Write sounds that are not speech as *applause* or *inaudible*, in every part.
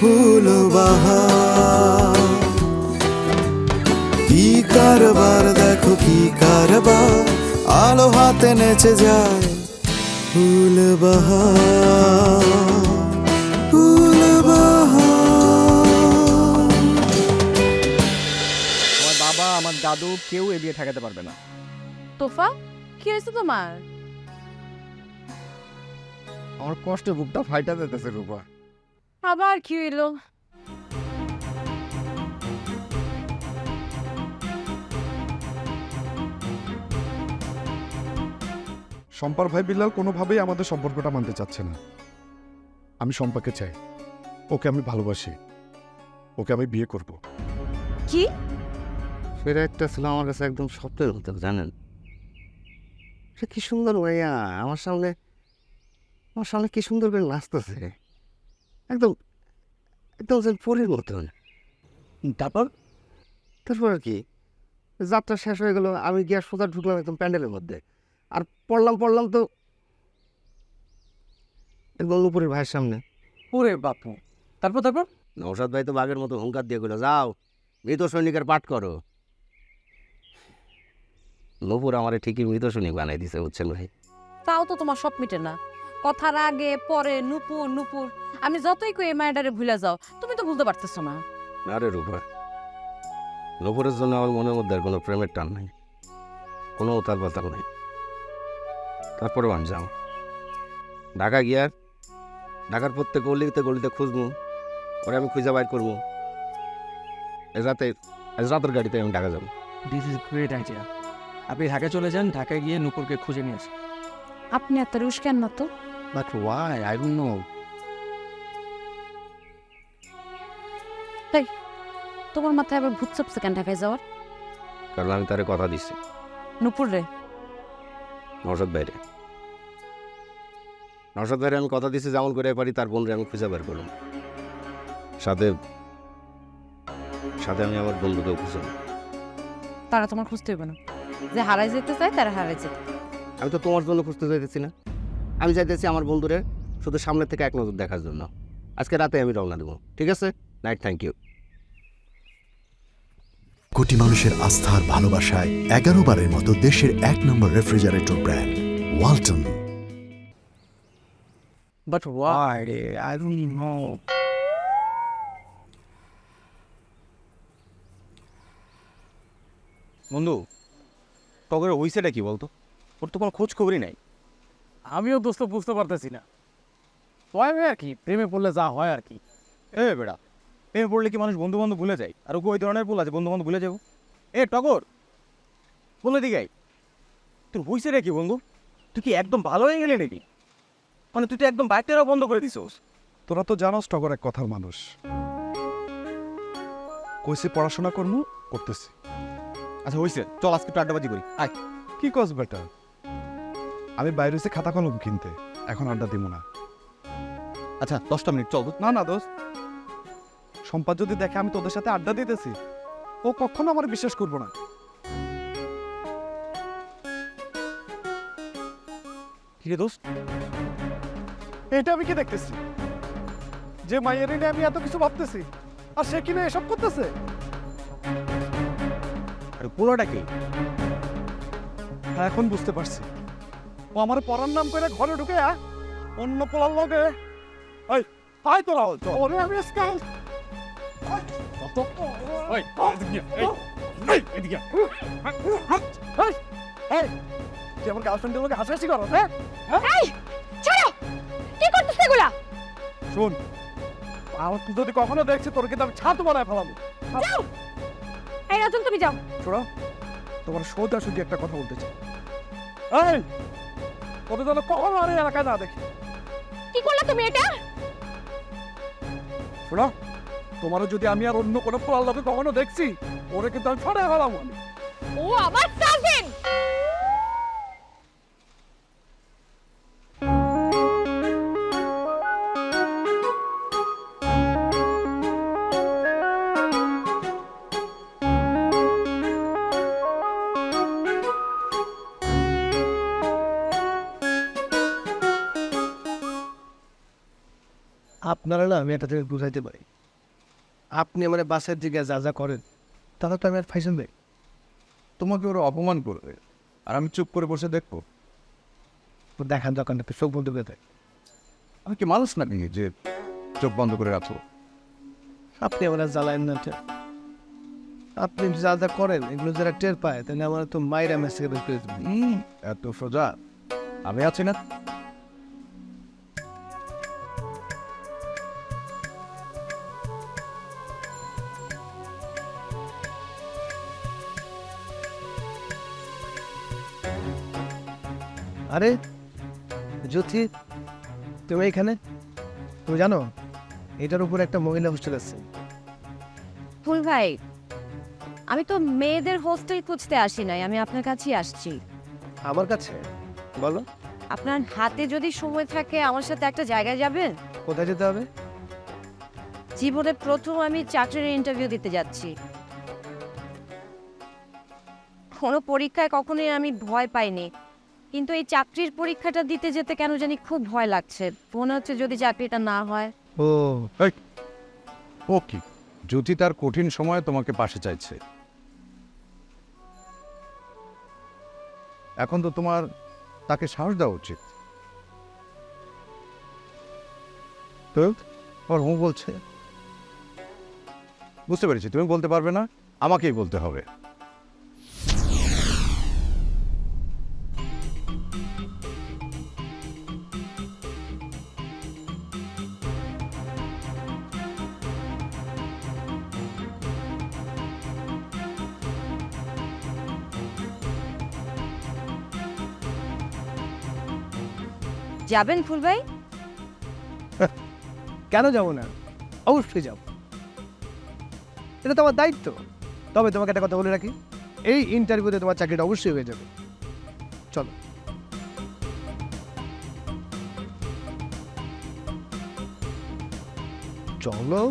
ফুল বাহার কি কারবার দেখো কি কারবার। আলো হাতে নেচে যায় ফুল বাহার আমার বাবা আমার দাদু কেউ এ বিয়ে ঠেকাতে পারবে না। তোফা কি হয়েছে তোমার? আমার কষ্টে বুকটা ফাইটা যেতেছে রূপা। আবার কি হইল শম্পার ভাই বিল্লাল কোনোভাবেই আমাদের সম্পর্কটা মানতে চাচ্ছে না। আমি শম্পাকে চাই। ওকে আমি ভালোবাসি। ওকে আমি বিয়ে করব। কি? সেটা একটা ছিল আমার কাছে একদম স্বপ্নের মতো জানেন? সে কি সুন্দর মাইয়া আমার সামনে আমার সামনে কি সুন্দর করে নাচতেছে। একদম একদম যেন পরীর মতন। তারপর তারপর আর কি? যাত্রা শেষ হয়ে গেল আমি গিয়ে সোজা ঢুকলাম একদম প্যান্ডেলের মধ্যে। আর পড়লাম পড়লাম তো একদম উপরের ভাইয়ের সামনে। ওরে বাপু। তারপর তারপর? নৌসাদ ভাই তো বাঘের মতো হুঙ্কার দিয়ে গেলো যাও মৃত সৈনিকের পাঠ করো। নপুর আমারে ঠিকই মৃত সৈনিক বানাই দিছে বুঝছেন ভাই? তাও তো তোমার সব মিটে না। কথার আগে পরে নুপুর নুপুর। আমি যতই কই মায়েরারে ভুলে যাও তুমি তো ভুলতে পারতেছো না। আরে রূপা নপুরের জন্য আমার মনের মধ্যে আর কোনো প্রেমের টান নাই। কোনো উতাল পাতাল নেই। তারপরেও আমি যাও ঢাকা গিয়া ঢাকার প্রত্যেক গলিতে গলিতে খুঁজবো ওরে আমি খুঁজে বাইর করব। রাতে আজ রাতের গাড়িতে আমি ঢাকা যাব। দিস ইজ গ্রেট আইডিয়া আপনি ঢাকায় চলে যান ঢাকায় গিয়ে নুপুরকে খুঁজে নিয়ে আসেন। আপনি এত রুশ কেন না তো but why I don't know তোমার মাথায় আবার ভূত চাপছে কেন ঢাকায় যাওয়ার? কারণ আমি তারে কথা দিচ্ছি নুপুর রে। নরসদ বাইরে নরসদ বাইরে আমি কথা দিচ্ছি যেমন করে পারি তার বোনরে আমি খুঁজে বের করলাম। সাথে সাথে আমি আমার বন্ধুকেও খুঁজলাম। তারা তোমার খুঁজতে হবে না। যে হারাই যেতে চায় তারা হারাই যেতে। আমি তো তোমার জন্য খুঁজতে চাইতেছি না। আমি চাইতেছি আমার বন্ধুরে শুধু সামনে থেকে এক নজর দেখার জন্য। আজকে রাতে আমি রওনা দেবো ঠিক আছে? নাইট থ্যাংক ইউ কোটি মানুষের আস্থার ভালোবাসায় এগারো বারের মতো দেশের এক নম্বর refrigerator brand Walton but why রে আই ডোন্ট নো বন্ধু টগরের হইছেটা কি বলতো? ওর তো কোনো খোঁজ খবরই নাই। আমিও দোস্ত বুঝতে পারতেছি না। হয় আর কি প্রেমে পড়লে যা হয় আর কি। এ বেড়া প্রেমে পড়লে কি মানুষ বন্ধু বান্ধব ভুলে যায়? আর ওকে ওই ধরনের ভুল আছে বন্ধু বান্ধব ভুলে যাব। এ টগর বলে দিকে তোর হইছে রে কি বন্ধু? তুই কি একদম ভালো হয়ে গেলি নাকি? মানে তুই তো একদম বাইকটাও বন্ধ করে দিছোস। তোরা তো জানোস টগর এক কথার মানুষ। কইছে পড়াশোনা করমু করতেছি। আচ্ছা হইছে চল আজকে একটু আড্ডাবাজি করি। আয়। কি কস বেটা? আমি বাইরে হইছে খাতা কলম কিনতে। এখন আড্ডা দিব না। আচ্ছা দশটা মিনিট চল। না না দোস্ত। সম্পাদ যদি দেখে আমি তোদের সাথে আড্ডা দিতেছি ও কখনো আমার বিশ্বাস করব না। কি রে দোস্ত? এটা আমি কি দেখতেছি? যে মায়ের নিয়ে আমি এত কিছু ভাবতেছি আর সে কিনা এসব করতেছে? আরে পুরোটা কি? এখন বুঝতে পারছি। ও আমার পড়ার নাম করে ঘরে ঢুকে আ, অন্য পড়ার লগে। ওই হাই তোরা ওরে আমি স্কাল ওই তুই আমার গার্লফ্রেন্ডের লগে হাসাহাসি করো হ্যাঁ? ছাড়ো! কি করতেছে এগুলা? শোন আমার তুই যদি কখনো দেখছি তোর কিন্তু আমি ছাতু বানায় ফেলাবো। এই রাজন তুমি যাও। শোনো তোমার সোজা সুজি একটা কথা বলতে চাই। এই তোদের যেন কখনো আর এই এলাকায় না দেখি? কি করলে তুমি এটা? শোনো তোমারও যদি আমি আর অন্য কোনো ফলার লোকে কখনো দেখছি ওরে কিন্তু আমি ছড়ে আমি। ও আমার কাজিন আপনারা না আমি একটা জিনিস বুঝাইতে পারি। আপনি আমার বাসের দিকে যা যা করেন তাহলে তো আমি আর ফাইসেন দেই তোমাকে ওরা অপমান করবে। আর আমি চুপ করে বসে দেখব। দেখান দোকানটা তো চোখ বন্ধ করে দেয়। আমি কি মানুষ নাকি যে চোখ বন্ধ করে রাখো? আপনি আমার আর জ্বালায়েন না। আপনি যা যা করেন এগুলো যারা টের পায় তাহলে আমার তো মায়েরা মেসেজ করে এত সোজা। আমি আছি না। আরে জ্যোতি তুমি এখানে? তুমি জানো এটার উপর একটা মহিলা হোস্টেল আছে। ফুল ভাই আমি তো মেয়েদের হোস্টেল খুঁজতে আসি নাই আমি আপনার কাছেই আসছি। আমার কাছে? বলো। আপনার হাতে যদি সময় থাকে আমার সাথে একটা জায়গায় যাবেন? কোথায় যেতে হবে? জীবনে প্রথম আমি চাকরির ইন্টারভিউ দিতে যাচ্ছি। কোনো পরীক্ষায় কখনোই আমি ভয় পাইনি। কিন্তু এই চাকরির পরীক্ষাটা দিতে যেতে কেন জানি খুব ভয় লাগছে। মনে হচ্ছে যদি চাকরিটা না হয়। ও ও কি? জ্যোতি তার কঠিন সময়ে তোমাকে পাশে চাইছে। এখন তো তোমার তাকে সাহস দেওয়া উচিত। তো হুঁ বলছে? বুঝতে পেরেছি, তুমি বলতে পারবে না, আমাকেই বলতে হবে। যাবেন ফুল ভাই কেন যাব না? অবশ্যই যাব। এটা তোমার দায়িত্ব। তবে তোমাকে একটা কথা বলে রাখি, এই ইন্টারভিউতে তোমার চাকরিটা অবশ্যই হয়ে যাবে। চলো। চলো।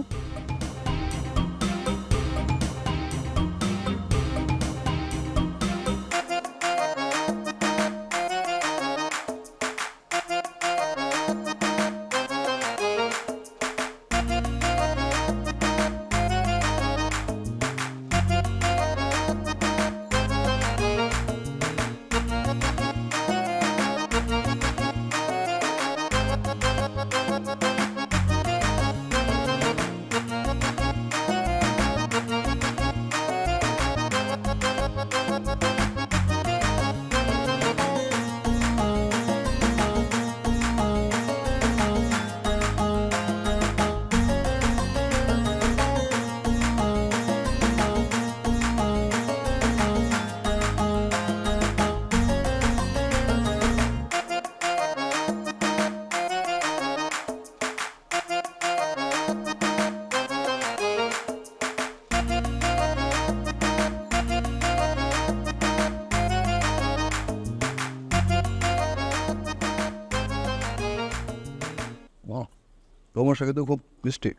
তোমার সাথে তো খুব মিষ্টি।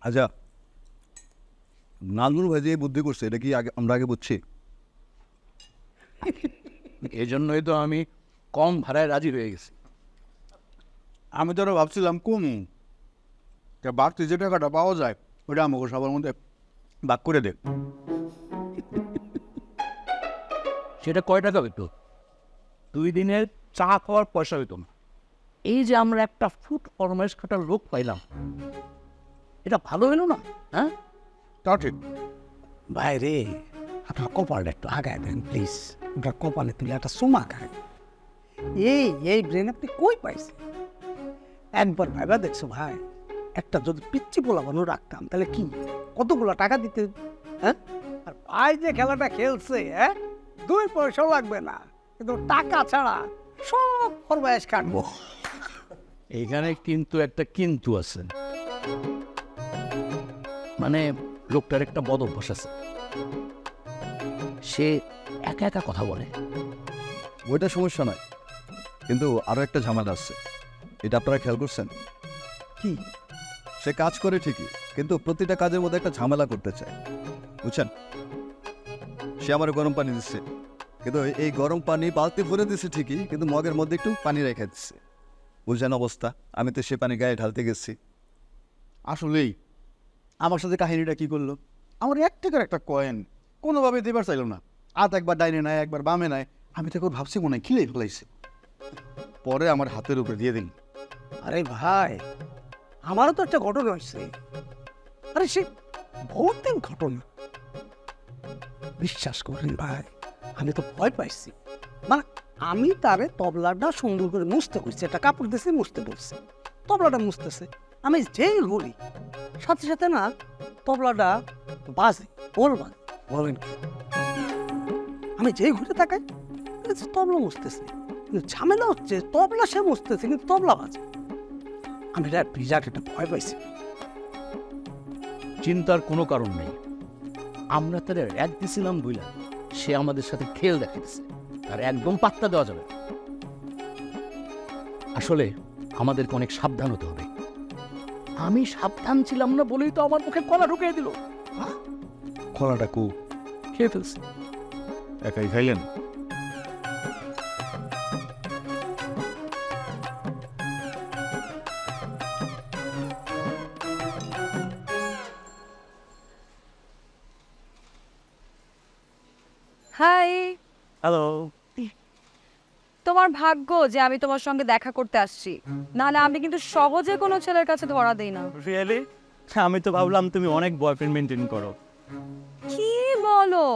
আচ্ছা নাজমুল ভাই যে বুদ্ধি করছে এটা কি আগে আমরা আগে বুঝছি? *laughs* এই জন্যই তো আমি কম ভাড়ায় রাজি হয়ে গেছি। আমি তো ভাবছিলাম কম তা বাড়তি যে টাকাটা পাওয়া যায় ওটা আমাকে সবার মধ্যে ভাগ করে দেখ সেটা কয় টাকা হইতো? দুই দিনের চা খাওয়ার পয়সা হইতো না। এই যে আমরা একটা ফুট ফরমাইশ খাটার লোক পাইলাম এটা ভালো হলো না? হ্যাঁ? তা ঠিক। ভাই রে আপনার কপালটা একটু আগায় দেন প্লিজ আপনার কপালে তুলে একটা সোমা খায়। এই এই ব্রেন আপনি কই পাইছেন? একবার ভাইবা দেখছ ভাই একটা যদি পিচ্ছি পোলাবানো রাখতাম তাহলে কি? কতগুলো টাকা দিতে? হ্যাঁ? আর ভাই যে খেলাটা খেলছে হ্যাঁ? দুই পয়সাও লাগবে না কিন্তু টাকা ছাড়া সব ফরমায়েশ কাটবো এইখানে কিন্তু একটা কিন্তু আছে। মানে লোকটার একটা বদ অভ্যাস আছে। সে একা একা কথা বলে। ওইটা সমস্যা নয়। কিন্তু আরও একটা ঝামেলা আসছে এটা আপনারা খেয়াল করছেন? কি? সে কাজ করে ঠিকই কিন্তু প্রতিটা কাজের মধ্যে একটা ঝামেলা করতে চায়। বুঝছেন? সে আমার গরম পানি দিচ্ছে। কিন্তু এই- এই গরম পানি বালতি ভরে দিচ্ছে ঠিকই কিন্তু মগের মধ্যে একটু পানি রেখে দিচ্ছে। বুঝছেন অবস্থা আমি তো সে পানি গায়ে ঢালতে গেছি। আসলেই আমার সাথে কাহিনীটা কি করল? আমার এক টাকার একটা কয়েন কোনোভাবে দেবার চাইলো না। হাত একবার ডাইনে নেয় একবার বামে নেয় আমি তো একবার ভাবছি মনে হয় খিলে ফেলাইছে। পরে আমার হাতের উপরে দিয়ে দিন আরে ভাই আমারও তো একটা ঘটনা হয়েছে। আরে সে বহুত দিন ঘটনা। বিশ্বাস করেন ভাই আমি তো ভয় পাইছি। মানে আমি তারে তবলাটা সুন্দর করে মুছতে করছি একটা কাপড় দিয়েছি, মুছতে বলছি। তবলাটা মুছতেছে। আমি যেই ঘুরি সাথে সাথে না তবলাটা বাজে, বল বাজে, বলেন কি? আমি যেই ঘুরে তাকাই তবলা মুছতেছে। কিন্তু ঝামেলা হচ্ছে, তবলা সে মুছতেছে, কিন্তু তবলা বাজে। আমি এটা বিরাট একটা ভয় পাইছি। চিন্তার কোনো কারণ নেই। আমরা তার এক দিছিলাম বুঝলাম সে আমাদের সাথে খেল দেখাইছে আর একদম পাত্তা দেওয়া যাবে। আসলে আমাদেরকে অনেক সাবধান হতে হবে। আমি সাবধান ছিলাম না বলেই তো আমার মুখে কলা ঢুকিয়ে দিল। কলাটা কু? খেয়ে ফেলছে। একাই খাইলেন? তোমার ভাগ্য যে আমি তোমার সঙ্গে দেখা করতে আসছি। নাহলে আমি কিন্তু সহজে কোনো ছেলের কাছে ধরা দেই না। রিয়েলি আমি তো ভাবলাম তুমি অনেক বয়ফ্রেন্ড মেনটেন করো। কি বলো?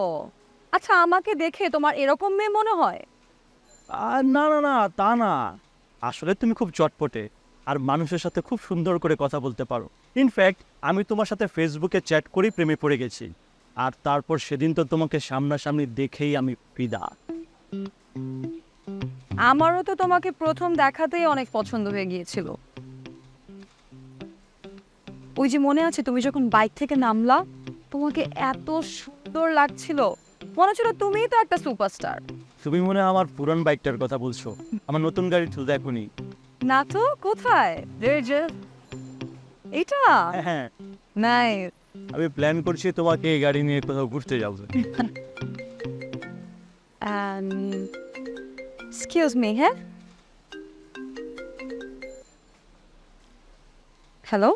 আচ্ছা আমাকে দেখে তোমার এরকম মেয়ে মনে হয়? আর না না না তা না। আসলে তুমি খুব চটপটে আর মানুষের সাথে খুব সুন্দর করে কথা বলতে পারো। ইনফ্যাক্ট আমি তোমার সাথে ফেসবুকে চ্যাট করেই প্রেমে পড়ে গেছি। আর তারপর সেদিন তো তোমাকে সামনাসামনি দেখেই আমি ফিদা। আমারও তো তোমাকে প্রথম দেখাতেই অনেক পছন্দ হয়ে গিয়েছিল। ওই যে মনে আছে তুমি যখন বাইক থেকে নামলা তোমাকে এত সুন্দর লাগছিল। মনে হচ্ছিল তুমিই তো একটা সুপারস্টার। তুমি মনে হয় আমার পুরান বাইকটার কথা বলছো। আমার নতুন গাড়ি তো দেখুনি না তো কোথায়? এটা হ্যাঁ। নাই আমি প্ল্যান করছি তোমাকে এই গাড়ি নিয়ে কোথাও ঘুরতে যাব। এক্সকিউজ মি হ্যাঁ? হ্যালো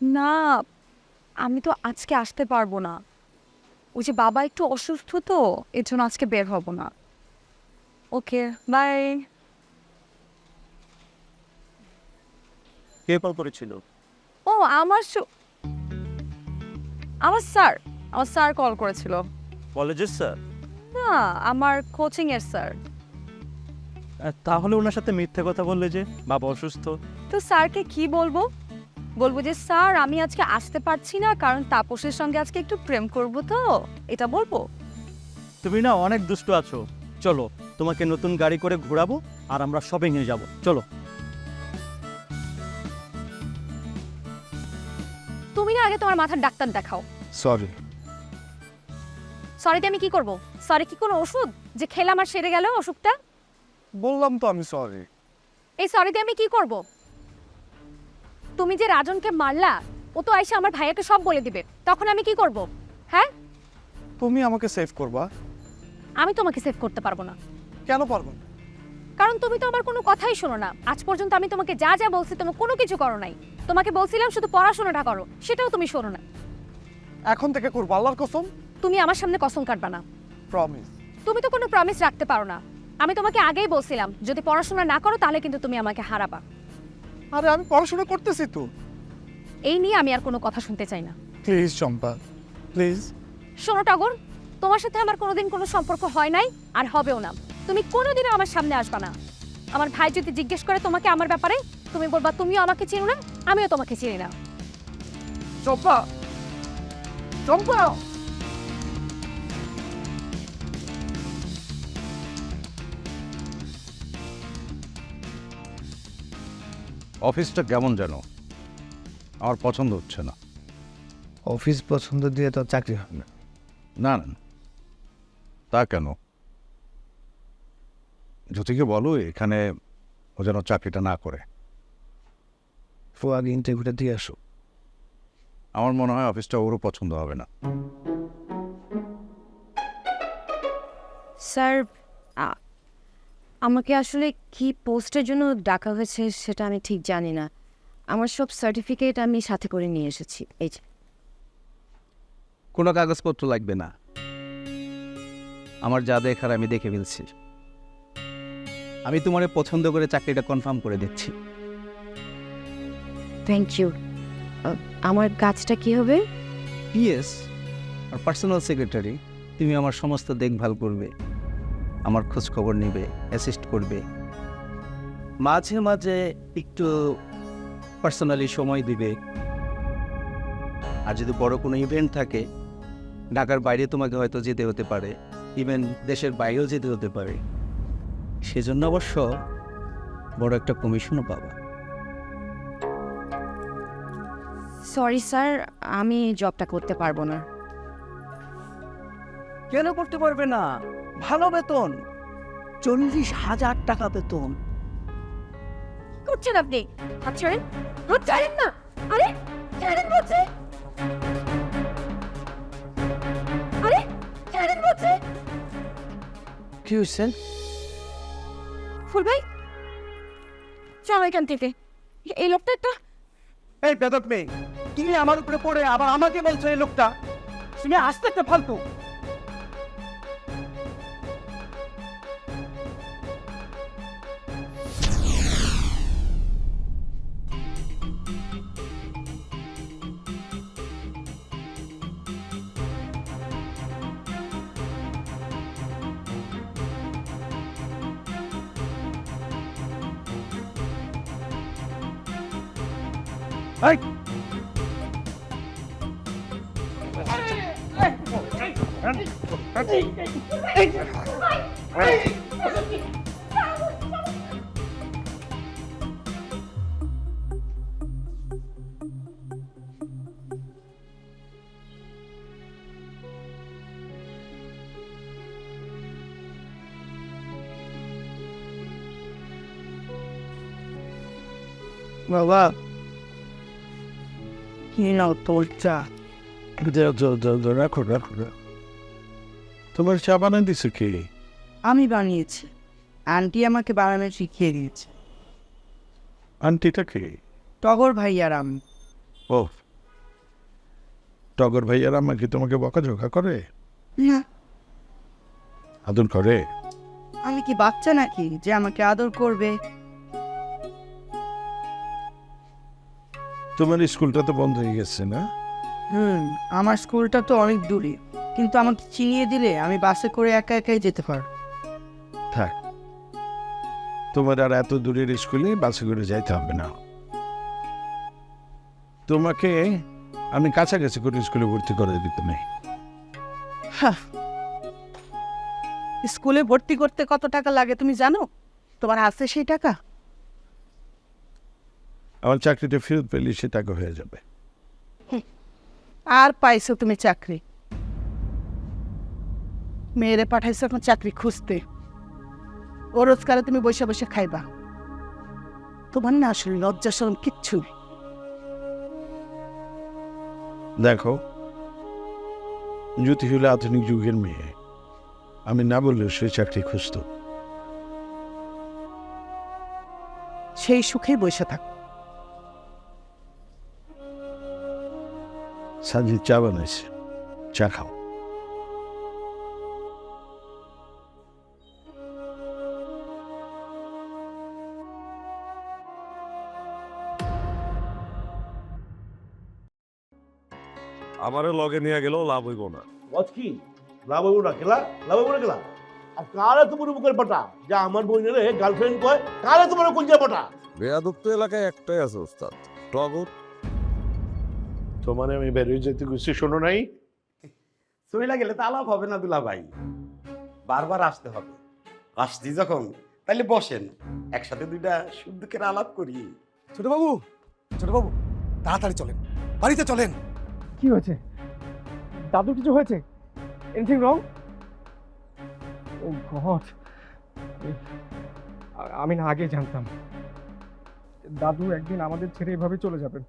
না আমি তো আজকে আসতে পারব না। ওই যে বাবা একটু অসুস্থ তো এর জন্য আজকে বের হব না। ওকে বাই কে কল করেছিল? ও আমার আমার স্যার আমার স্যার কল করেছিল। কলেজের স্যার? না আমার কোচিং এর স্যার তাহলে ওনার সাথে মিথ্যে কথা বললে যে বাবা অসুস্থ। তো স্যারকে কি বলব? বলব যে স্যার আমি আজকে আসতে পারছি না কারণ তাপসের সঙ্গে আজকে একটু প্রেম করব তো। এটা বলব? তুমি না অনেক দুষ্ট আছো। চলো তোমাকে নতুন গাড়ি করে ঘোরাবো আর আমরা শপিং এ যাব। চলো। তুমি না আগে তোমার মাথার ডাক্তার দেখাও। সরি সরিতে আমি কি করব? সরি কি কোনো ওষুধ? যে খেলাম আর সেরে গেল অসুখটা বললাম তো আমি সরি এই সরিতে আমি কি করব? তুমি যে রাজনকে মারলা ও তো আইসা আমার ভাইয়াকে সব বলে দিবে। তখন আমি কি করব? হ্যাঁ? তুমি আমাকে সেভ করবা। আমি তোমাকে সেভ করতে পারব না। কেন পারব না? কারণ তুমি তো আমার কোনো কথাই শোনো না। আজ পর্যন্ত আমি তোমাকে যা যা বলছি তুমি কোনো কিছু করো নাই। তোমাকে বলছিলাম শুধু পড়াশোনাটা করো সেটাও তুমি শোনো না। এখন থেকে করব আল্লাহর কসম। তুমি আমার সামনে কসম কাটবা না। প্রমিস তুমি তো কোনো প্রমিস রাখতে পারো না। আমি তোমাকে আগেই বলছিলাম যদি পড়াশোনা না করো তাহলে কিন্তু তুমি আমাকে হারাবা। আরে আমি পড়াশোনা করতেছি তো। এই নিয়ে আমি আর কোনো কথা শুনতে চাই না। প্লিজ চম্পা প্লিজ শোনো টগর তোমার সাথে আমার কোনোদিন কোনো সম্পর্ক হয় নাই আর হবেও না। তুমি কোনোদিনও আমার সামনে আসবা না। আমার ভাই যদি জিজ্ঞেস করে তোমাকে আমার ব্যাপারে তুমি বলবা তুমিও আমাকে চিনো না আমিও তোমাকে চিনি না। চম্পা চম্পা! অফিসটা কেমন যেন আমার পছন্দ হচ্ছে না। অফিস পছন্দ দিয়ে তো চাকরি হবে না। না না না। তা কেন? জ্যোতিকে বলো এখানে ও যেন চাকরিটা না করে। ফো আগে ইন্টারভিউটা দিয়ে আসো। আমার মনে হয় অফিসটা ওরও পছন্দ হবে না। স্যার আ- আমাকে আসলে কি পোস্টের জন্য ডাকা হয়েছে সেটা আমি ঠিক জানি না। আমার সব সার্টিফিকেট আমি সাথে করে নিয়ে এসেছি। এই যে। কোনো কাগজপত্র লাগবে না। আমার যা দেখার আমি দেখে ফেলছি। আমি তোমার পছন্দ করে চাকরিটা কনফার্ম করে দিচ্ছি। থ্যাংক ইউ আমার কাজটা কি হবে? পিএস আর পার্সোনাল সেক্রেটারি তুমি আমার সমস্ত দেখভাল করবে। আমার খোঁজ খবর নেবে অ্যাসিস্ট করবে। মাঝে মাঝে একটু পার্সোনালি সময় দিবে। আর যদি বড় কোনো ইভেন্ট থাকে ঢাকার বাইরে তোমাকে হয়তো যেতে হতে পারে। ইভেন দেশের বাইরেও যেতে হতে পারে। সেজন্য অবশ্য বড় একটা কমিশনও পাবা। সরি স্যার আমি জবটা করতে পারব না। কেন করতে পারবে না? ভালো বেতন। চল্লিশ হাজার টাকা বেতন। করছেন আপনি? হাত ছাড়েন। হাত ছাড়েন না। আরে ছাড়েন বলছে। আরে ছাড়েন বলছে। কি হয়েছে? ফুল ভাই চলো এখান থেকে। এই লোকটা একটা এই বেদক মেয়ে তুমি আমার উপরে পড়ে আবার আমাকে বলছো এই লোকটা? তুমি আসতে একটা ফালতু। เฮ้ยแบบว่า কি নাও তোর চা রাখো রাখো রাখো। তোমার চা বানাই দিছে কে? আমি বানিয়েছি। আন্টি আমাকে বানানো শিখিয়ে দিয়েছে। আন্টিটা কে? টগর ভাই আর আমি। ও। টগর ভাইয়ার আমাকে তোমাকে বকাঝকা করে? না। আদর করে? আমি কি বাচ্চা নাকি যে আমাকে আদর করবে? তোমার স্কুলটা তো বন্ধ হয়ে গেছে না? হুম আমার স্কুলটা তো অনেক দূরে। কিন্তু আমাকে চিনিয়ে দিলে আমি বাসে করে একা একাই যেতে পারব থাক। তোমার আর এত দূরের স্কুলে বাসে করে যাইতে হবে না। তোমাকে আমি কাছাকাছি করে স্কুলে ভর্তি করে দিতে নেই। হ্যাঁ। স্কুলে ভর্তি করতে কত টাকা লাগে তুমি জানো? তোমার আছে সেই টাকা? আমার চাকরিটা ফেরত পেলে সে টাকা হয়ে যাবে। আর পাইছো তুমি চাকরি। মেয়েরে পাঠাইছো এখন চাকরি খুঁজতে। ও রোজগারে তুমি বসে বসে খাইবা। তোমার না আসলে লজ্জা শরম কিচ্ছু নেই। দেখো জ্যোতি হলো আধুনিক যুগের মেয়ে। আমি না বললেও সে চাকরি খুঁজত। সেই সুখেই বসে থাক। সাজি চা বানাইছে। চা খাও। আমারও লগে নিয়ে গেলেও লাভ হইব না। বস কি? লাভ হইব না খেলা লাভ হইব না খেলা আর কারে তোমার বুকের পাটা যা আমার বোনের গার্লফ্রেন্ড কয় কারে তোমার কুঞ্জা পাটা বেয়াদব তো এলাকায় একটাই আছে ওস্তাদ। টগর তোমার আমি বেরিয়ে যেতে গুছি শোনো নাই? চইলা গেলে তা আলাপ হবে না দুলা ভাই। বারবার আসতে হবে। আসছি যখন তাইলে বসেন। একসাথে দুইটা সুদ্দুকের আলাপ করি। ছোট বাবু ছোট বাবু তাড়াতাড়ি চলেন। বাড়িতে চলেন। কি হয়েছে? দাদু কিছু হয়েছে? Anything wrong oh God. আমি না আগে জানতাম। দাদু একদিন আমাদের ছেড়ে এভাবে চলে যাবেন।